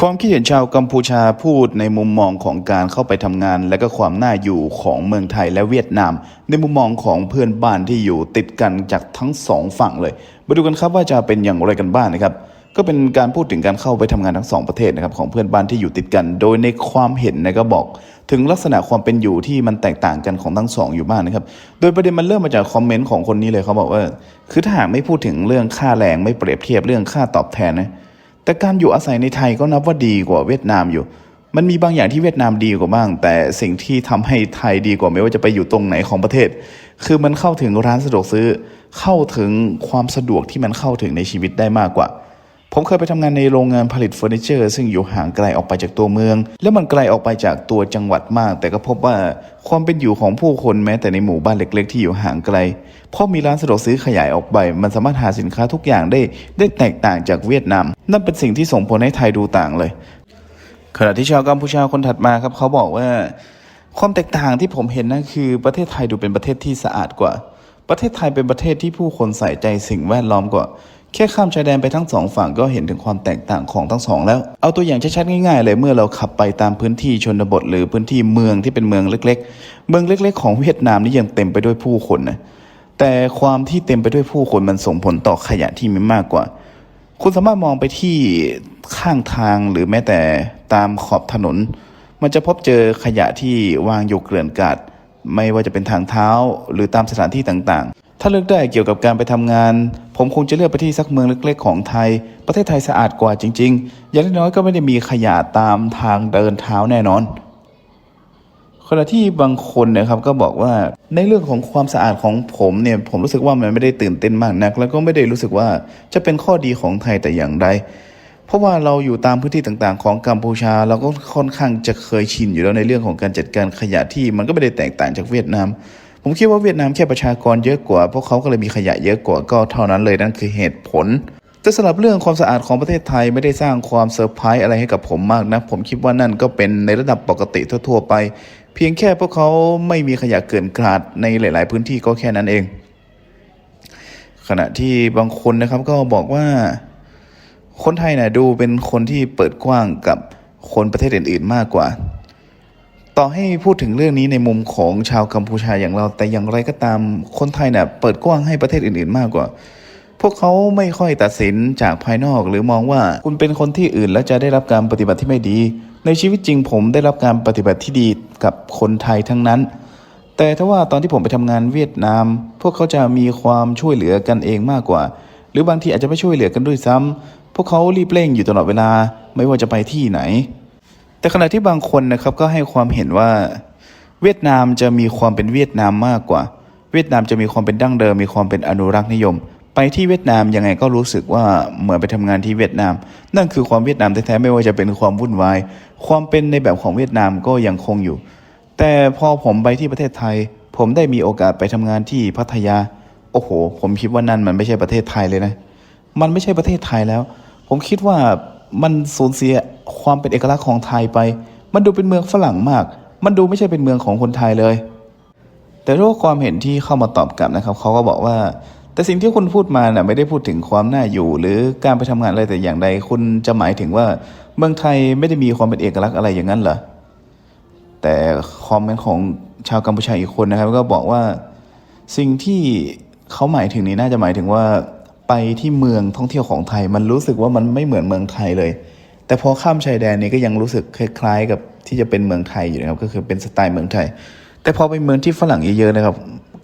ความคิดเห็นชาวกัมพูชาพูดในมุมมองของการเข้าไปทำงาน และก็ความน่าอยู่ของเมืองไทยและเวียดนาม ในมุมมองของเพื่อนบ้านที่อยู่ติดกันจากทั้งสองฝั่งเลยมาดูกันครับว่าจะเป็นอย่างไรกันบ้างนะครับ ก็เป็นการพูดถึงการเข้าไปทำงานทั้งสองประเทศนะครับของเพื่อนบ้านที่อยู่ติดกัน โดยในความเห็นนะก็บอก ถึงลักษณะความเป็นอยู่ที่มันแตกต่างกันของทั้งสองอยู่บ้างนะครับ โดยประเด็นมันเริ่มมาจากคอมเมนต์ของคนนี้เลยเขาบอกว่า คือถ้าหากไม่พูดถึงเรื่องค่าแรงไม่เปรียบเทียบเรื่องค่าตอบแทนนะ แต่การอยู่อาศัยในไทยก็นับว่าดีกว่าเวียดนามอยู่ มันมีบางอย่างที่เวียดนามดีกว่าบ้าง แต่สิ่งที่ทำให้ไทยดีกว่าไม่ว่าจะไปอยู่ตรงไหนของประเทศ คือมันเข้าถึงร้านสะดวกซื้อ เข้าถึงความสะดวกที่มันเข้าถึงในชีวิตได้มากกว่า ผมเคยไปทำงานในโรงงานผลิตเฟอร์นิเจอร์ ซึ่งอยู่ห่างไกลออกไปจากตัวเมือง แล้วมันไกลออกไปจากตัวจังหวัดมาก แต่ก็พบว่าความเป็นอยู่ของผู้คนแม้แต่ในหมู่บ้านเล็ก ๆ ที่อยู่ห่างไกลพอมีร้านสะดวกซื้อขยายออกไป มันสามารถหาสินค้าทุกอย่างได้ ได้แตกต่างจากเวียดนาม นั่นเป็นสิ่งที่ส่งผลให้ไทยดูต่างเลย ขณะที่ชาวกัมพูชาคนถัดมาครับเขาบอกว่าความแตกต่างที่ผมเห็นนั่นคือประเทศไทยดูเป็นประเทศที่สะอาดกว่า ประเทศไทยเป็นประเทศที่ผู้คนใส่ใจสิ่งแวดล้อมกว่า แค่ข้ามชายแดนไปทั้งสองฝั่งก็เห็นถึงความแตกต่างของทั้งสองแล้ว เอาตัวอย่างชัดๆง่ายๆเลยเมื่อเราขับไปตามพื้นที่ชนบท หรือพื้นที่เมืองที่เป็นเมืองเล็ก ๆ เมืองเล็ก ๆ ของเวียดนามนี่ยังเต็มไปด้วยผู้คนนะแต่ความที่เต็มไปด้วยผู้คนมันส่งผลต่อขยะที่มีมากกว่า คุณสามารถมองไปที่ข้างทางหรือแม้แต่ตามขอบถนน มันจะพบเจอขยะที่วางอยู่เกลื่อนกลาดไม่ว่าจะเป็นทางเท้าหรือตามสถานที่ต่างๆ ถ้าเลือกได้เกี่ยวกับการไปทำงาน ผมคงจะเลือกไปที่สักเมืองเล็ก ๆ ของไทย ประเทศไทยสะอาดกว่าจริง ๆ อย่างน้อยๆก็ไม่ได้มีขยะตามทางเดินเท้าแน่นอนขณะที่บางคนนะครับก็บอกว่าในเรื่องของความสะอาดของผมเนี่ยผมรู้สึกว่ามันไม่ได้ตื่นเต้นมากนัก แล้วก็ไม่ได้รู้สึกว่าจะเป็นข้อดีของไทยแต่อย่างใดเพราะว่าเราอยู่ตามพื้นที่ต่างๆ ของกัมพูชา เราก็ค่อนข้างจะเคยชินอยู่แล้วในเรื่องของการจัดการขยะที่มันก็ไม่ได้แตกต่างจากเวียดนาม ผมคิดว่าเวียดนามแค่ประชากรเยอะกว่า พวกเขาก็เลยมีขยะเยอะกว่าก็เท่านั้นเลยนั่นคือเหตุผล แต่สำหรับเรื่องความสะอาดของประเทศไทยไม่ได้สร้างความเซอร์ไพรส์อะไรให้กับผมมากนะผมคิดว่านั่นก็เป็นในระดับปกติทั่วๆไป เพียงแค่พวกเขาไม่มีขยะเกินกราดในหลาย ๆ พื้นที่ก็แค่นั้นเอง ขณะที่บางคนนะครับก็บอกว่าคนไทยนะดูเป็นคนที่เปิดกว้างกับคนประเทศอื่น ๆ มากกว่า ต่อให้พูดถึงเรื่องนี้ในมุมของชาวกัมพูชาอย่างเรา แต่อย่างไรก็ตามคนไทยน่ะเปิดกว้างให้ประเทศอื่น ๆ มากกว่า พวกเขาไม่ค่อยตัดสินจากภายนอก หรือมองว่าคุณเป็นคนที่อื่นแล้วจะได้รับการปฏิบัติที่ไม่ดี ในชีวิตจริงผมได้รับการปฏิบัติที่ดีกับคนไทยทั้งนั้น แต่ถ้าว่าตอนที่ผมไปทำงานเวียดนาม พวกเขาจะมีความช่วยเหลือกันเองมากกว่า หรือบางทีอาจจะไม่ช่วยเหลือกันด้วยซ้ำพวกเขารีบเร่งอยู่ตลอดเวลาไม่ว่าจะไปที่ไหน แต่ขณะที่บางคนนะครับก็ให้ความเห็นว่า เวียดนามจะมีความเป็นเวียดนามมากกว่า เวียดนามจะมีความเป็นดั้งเดิม มีความเป็นอนุรักษ์นิยม ไปที่เวียดนามยังไงก็รู้สึกว่าเหมือนไปทำงานที่เวียดนาม นั่นคือความเวียดนามแท้ๆไม่ว่าจะเป็นความวุ่นวาย ความเป็นในแบบของเวียดนามก็ยังคงอยู่ แต่พอผมไปที่ประเทศไทย ผมได้มีโอกาสไปทำงานที่พัทยา โอ้โห ผมคิดว่านั่นมันไม่ใช่ประเทศไทยเลยนะ มันไม่ใช่ประเทศไทยแล้ว ผมคิดว่า มันสูญเสียความเป็นเอกลักษณ์ของไทยไป มันดูเป็นเมืองฝรั่งมาก มันดูไม่ใช่เป็นเมืองของคนไทยเลย แต่ด้วยความเห็นที่เข้ามาตอบกลับนะครับเขาก็บอกว่า แต่สิ่งที่คุณพูดมาน่ะไม่ได้พูดถึงความน่าอยู่ หรือการไปทำงานอะไรแต่อย่างใด คุณจะหมายถึงว่าเมืองไทยไม่ได้มีความเป็นเอกลักษณ์อะไรอย่างนั้นเหรอ แต่คอมเมนต์ของชาวกัมพูชาอีกคนนะครับ ก็บอกว่าสิ่งที่เขาหมายถึงนี้น่าจะหมายถึงว่า ไปที่เมืองท่องเที่ยวของไทย มันรู้สึกว่ามันไม่เหมือนเมืองไทยเลย แต่พอข้ามชายแดนนี้ก็ยังรู้สึกคล้ายๆ กับที่จะเป็นเมืองไทยอยู่นะครับก็คือเป็นสไตล์เมืองไทย แต่พอไปเมืองที่ฝรั่งเยอะๆนะครับ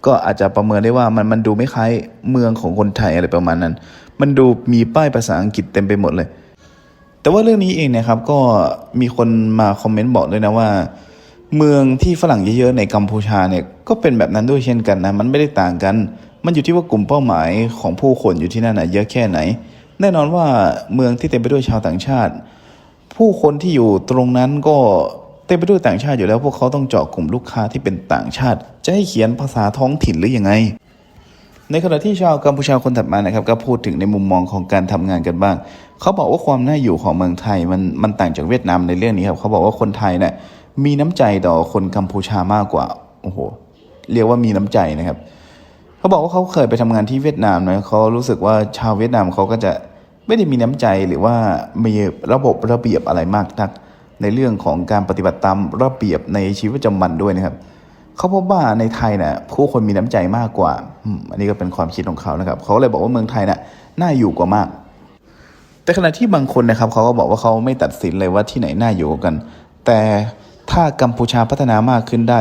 ก็อาจจะประเมินได้ว่ามันมันดูไม่คล้ายเมืองของคนไทยอะไรประมาณนั้น มันดูมีป้ายภาษาอังกฤษเต็มไปหมดเลย แต่ว่าเรื่องนี้เองนะครับก็มีคนมาคอมเมนต์บอกด้วยนะว่าเมืองที่ฝรั่งเยอะๆในกัมพูชาเนี่ยก็เป็นแบบนั้นด้วยเช่นกันนะมันไม่ได้ต่างกัน มันอยู่ที่ว่ากลุ่มเป้าหมายของผู้คนอยู่ที่นั่นนะเยอะแค่ไหน แน่นอนว่าเมืองที่เต็มไปด้วยชาวต่างชาติ ผู้คนที่อยู่ตรงนั้นก็เต็มไปด้วยต่างชาติอยู่แล้วพวกเขาต้องเจาะกลุ่มลูกค้าที่เป็นต่างชาติ จะให้เขียนภาษาท้องถิ่นหรือยังไง ในขณะที่ชาวกัมพูชาคนถัดมานะครับก็พูดถึงในมุมมองของการทำงานกันบ้าง เขาบอกว่าความน่าอยู่ของเมืองไทยมันมันต่างจากเวียดนามในเรื่องนี้ครับเขาบอกว่าคนไทยเนี่ยมีน้ำใจต่อคนกัมพูชามากกว่าโอ้โหเรียกว่ามีน้ำใจนะครับ เขาบอกว่าเขาเคยไปทำงานที่เวียดนามนะเขารู้สึกว่าชาวเวียดนามเขาก็จะไม่ได้มีน้ำใจหรือว่ามีระบบระเบียบอะไรมากนัก ในเรื่องของการปฏิบัติตามระเบียบในชีวิตประจำวันด้วยนะครับเขาพบว่าในไทยนี่ยผู้คนมีน้ำใจมากกว่าอันนี้ก็เป็นความคิดของเขานะครับเขาเลยบอกว่าเมืองไทยน่ะน่าอยู่กว่ามาก แต่ขณะที่บางคนนะครับเขาก็บอกว่าเขาไม่ตัดสินเลยว่าที่ไหนน่าอยู่กัน แต่ถ้ากัมพูชาพัฒนามากขึ้นได้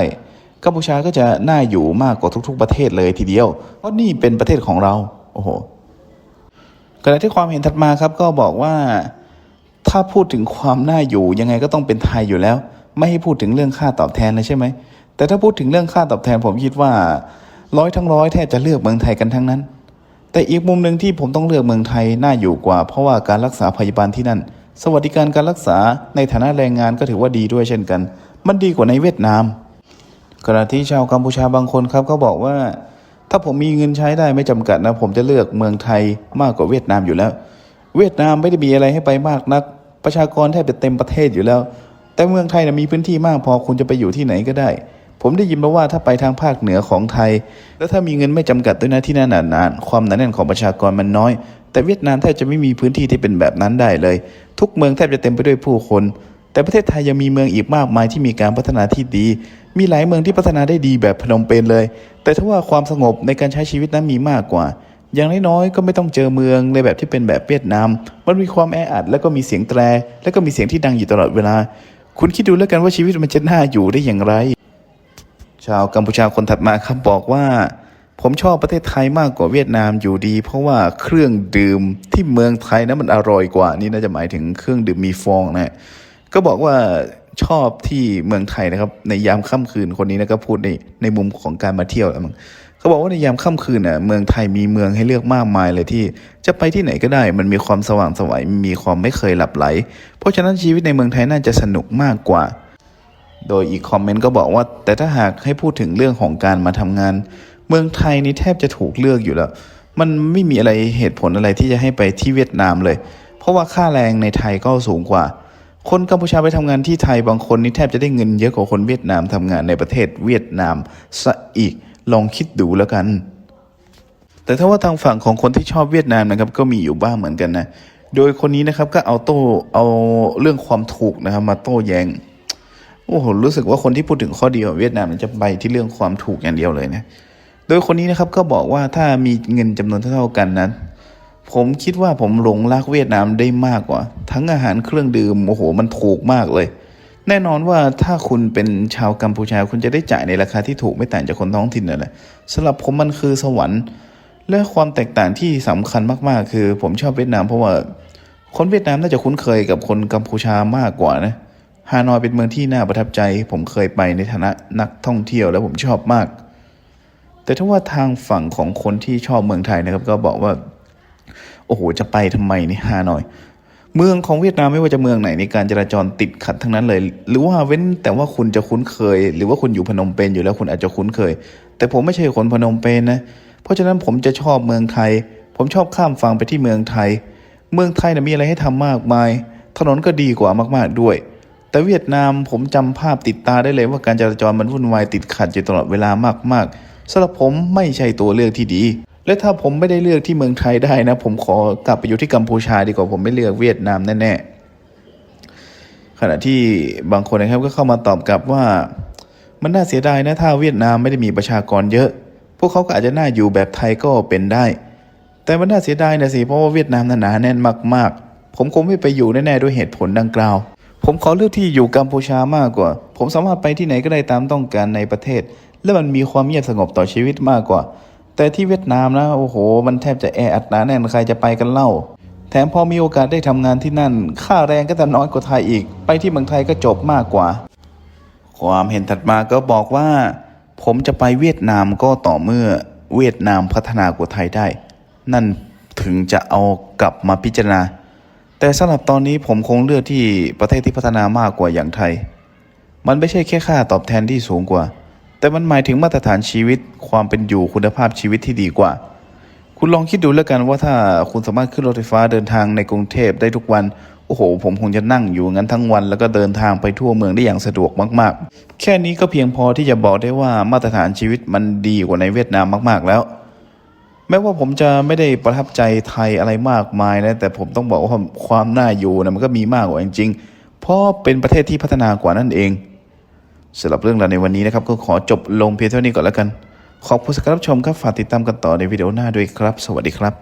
กัมพูชาก็จะน่าอยู่มากกว่าทุก ๆ ประเทศเลยทีเดียว เพราะนี่เป็นประเทศของเรา โอ้โหขณะที่ความเห็นถัดมาครับก็บอกว่าถ้าพูดถึงความน่าอยู่ยังไงก็ต้องเป็นไทยอยู่แล้ว ไม่ให้พูดถึงเรื่องค่าตอบแทนเลยใช่ไหมแต่ถ้าพูดถึงเรื่องค่าตอบแทนผมคิดว่า ร้อยทั้งร้อยแทบจะเลือกเมืองไทยกันทั้งนั้น แต่อีกมุมหนึ่งที่ผมต้องเลือกเมืองไทยน่าอยู่กว่า เพราะว่าการรักษาพยาบาลที่นั่น สวัสดิการการรักษาในฐานะแรงงานก็ถือว่าดีด้วยเช่นกัน มันดีกว่าในเวียดนาม ขณะที่ชาวกัมพูชาบางคนครับก็บอกว่า ถ้าผมมีเงินใช้ได้ไม่จำกัดนะ ผมจะเลือกเมืองไทยมากกว่าเวียดนามอยู่แล้ว เวียดนามไม่ได้มีอะไรให้ไปมากนัก ประชากรแทบจะเต็มประเทศอยู่แล้ว แต่เมืองไทยนะมีพื้นที่มากพอคุณจะไปอยู่ที่ไหนก็ได้ ผมได้ยินมาว่าถ้าไปทางภาคเหนือของไทย แล้วถ้ามีเงินไม่จำกัดด้วยนะที่นั่นนานๆความหนาแน่นของประชากรมันน้อย แต่เวียดนามแทบจะไม่มีพื้นที่ที่เป็นแบบนั้นได้เลย ทุกเมืองแทบจะเต็มไปด้วยผู้คน แต่ประเทศไทยยังมีเมืองอีกมากมายที่มีการพัฒนาที่ดี มีหลายเมืองที่พัฒนาได้ดีแบบพนมเปญเลย แต่ถ้าว่าความสงบในการใช้ชีวิตนั้นมีมากกว่า อย่างน้อยๆก็ไม่ต้องเจอเมืองในแบบที่เป็นแบบเวียดนาม มันมีความแออัดแล้วก็มีเสียงแตร แล้วก็มีเสียงที่ดังอยู่ตลอดเวลา คุณคิดดูแล้วกันว่าชีวิตมันจะน่าอยู่ได้อย่างไร ชาวกัมพูชาคนถัดมาครับบอกว่า ผมชอบประเทศไทยมากกว่าเวียดนามอยู่ดี เพราะว่าเครื่องดื่มที่เมืองไทยนั้นมันอร่อยกว่า นี่น่าจะหมายถึงเครื่องดื่มมีฟองนะ ก็บอกว่าชอบที่เมืองไทยนะครับ ในยามค่ำคืนคนนี้นะก็พูดในในมุมของการมาเที่ยวแล้วมั้งเขาบอกว่าในยามค่ำคืนน่ะเมืองไทยมีเมืองให้เลือกมากมายเลยที่ จะไปที่ไหนก็ได้ มันมีความสว่างสวัยมีความไม่เคยหลับไหล เพราะฉะนั้นชีวิตในเมืองไทยน่าจะสนุกมากกว่า โดยอีกคอมเมนต์ก็บอกว่า แต่ถ้าหากให้พูดถึงเรื่องของการมาทำงาน เมืองไทยนี่แทบจะถูกเลือกอยู่แล้ว มันไม่มีอะไรเหตุผลอะไรที่จะให้ไปที่เวียดนามเลย เพราะว่าค่าแรงในไทยก็สูงกว่า คนกัมพูชาไปทำงานที่ไทยบางคนนี่แทบจะได้เงินเยอะกว่าคนเวียดนามทำงานในประเทศเวียดนามซะอีกลองคิดดูแล้วกัน แต่ถ้าว่าทางฝั่งของคนที่ชอบเวียดนามนะครับก็มีอยู่บ้างเหมือนกันนะโดยคนนี้นะครับก็เอาโต้เอาเรื่องความถูกนะครับมาโต้แย้งโอ้โหรู้สึกว่าคนที่พูดถึงข้อดีของเวียดนามจะไปที่เรื่องความถูกอย่างเดียวเลยนะโดยคนนี้นะครับก็บอกว่าถ้ามีเงินจำนวนเท่าๆกันนั้น ผมคิดว่าผมหลงรักเวียดนามได้มากกว่า ทั้งอาหารเครื่องดื่มโอ้โหมันถูกมากเลย แน่นอนว่าถ้าคุณเป็นชาวกัมพูชาคุณจะได้จ่ายในราคาที่ถูกไม่ต่างจากคนท้องถิ่นนั่นแหละสำหรับผมมันคือสวรรค์และความแตกต่างที่สำคัญมากๆ คือ ผมชอบเวียดนามเพราะว่าคนเวียดนามน่าจะคุ้นเคยกับคนกัมพูชามากกว่านะฮานอยเป็นเมืองที่น่าประทับใจ ผมเคยไปในฐานะนักท่องเที่ยวแล้วผมชอบมาก แต่ถ้าว่าทางฝั่งของคนที่ชอบเมืองไทยนะครับ ก็บอกว่า อ้โห จะไปทำไมนี่ฮานอย เมืองของเวียดนามไม่ว่าจะเมืองไหนในการจราจรติดขัดทั้งนั้นเลย หรือว่าเว้นแต่ว่าคุณจะคุ้นเคย หรือว่าคุณอยู่พนมเปญอยู่แล้วคุณอาจจะคุ้นเคย แต่ผมไม่ใช่คนพนมเปญนะเพราะฉะนั้นผมจะชอบเมืองไทย ผมชอบข้ามฝั่งไปที่เมืองไทย เมืองไทยนะมีอะไรให้ทำมากมาย ถนนก็ดีกว่ามาก ๆด้วยแต่เวียดนามผมจำภาพติดตาได้เลยว่าการจราจรมันวุ่นวายติดขัดอยู่ตลอดเวลามากๆสำหรับผมไม่ใช่ตัวเลือกที่ดี และถ้าผมไม่ได้เลือกที่เมืองไทยได้นะ ผมขอกลับไปอยู่ที่กัมพูชาดีกว่าผมไม่เลือกเวียดนามแน่ๆขณะที่บางคนนะครับก็เข้ามาตอบกลับว่า มันน่าเสียดายนะถ้าเวียดนามไม่ได้มีประชากรเยอะ พวกเขาก็อาจจะน่าอยู่แบบไทยก็เป็นได้ แต่มันน่าเสียดายนะสิเพราะว่าเวียดนามหนาแน่นมากๆ ผมคงไม่ไปอยู่แน่ๆด้วยเหตุผลดังกล่าว ผมขอเลือกที่อยู่กัมพูชามากกว่า ผมสามารถไปที่ไหนก็ได้ตามต้องการในประเทศ และมันมีความเงียบสงบต่อชีวิตมากกว่า แต่ที่เวียดนามนะโอ้โห มันแทบจะแออัดหนาแน่นใครจะไปกันเล่า แถมพอมีโอกาสได้ทำงานที่นั่น ค่าแรงก็จะน้อยกว่าไทยอีก ไปที่เมืองไทยก็จบมากกว่า ความเห็นถัดมาก็บอกว่า ผมจะไปเวียดนามก็ต่อเมื่อเวียดนามพัฒนากว่าไทยได้ นั่นถึงจะเอากลับมาพิจารณา แต่สำหรับตอนนี้ผมคงเลือกที่ประเทศที่พัฒนามากกว่าอย่างไทย มันไม่ใช่แค่ค่าตอบแทนที่สูงกว่า แต่มันหมายถึงมาตรฐานชีวิตความเป็นอยู่คุณภาพชีวิตที่ดีกว่า คุณลองคิดดูแล้วกันว่าถ้าคุณสามารถขึ้นรถไฟฟ้าเดินทางในกรุงเทพได้ทุกวัน โอ้โห ผมคงจะนั่งอยู่งั้นทั้งวัน แล้วก็เดินทางไปทั่วเมืองได้อย่างสะดวกมากๆ แค่นี้ก็เพียงพอที่จะบอกได้ว่ามาตรฐานชีวิตมันดีกว่าในเวียดนามมากๆแล้วแม้ว่าผมจะไม่ได้ประทับใจไทยอะไรมากมายนะแต่ผมต้องบอกว่าความน่าอยู่นะมันก็มีมากกว่าจริงๆเพราะเป็นประเทศที่พัฒนากว่านั่นเอง สำหรับเรื่องราวในวันนี้นะครับ ก็ขอจบลงเพียงเท่านี้ก่อนแล้วกัน ขอบคุณสำหรับรับชมครับ ฝากติดตามกันต่อในวิดีโอหน้าด้วยครับ สวัสดีครับ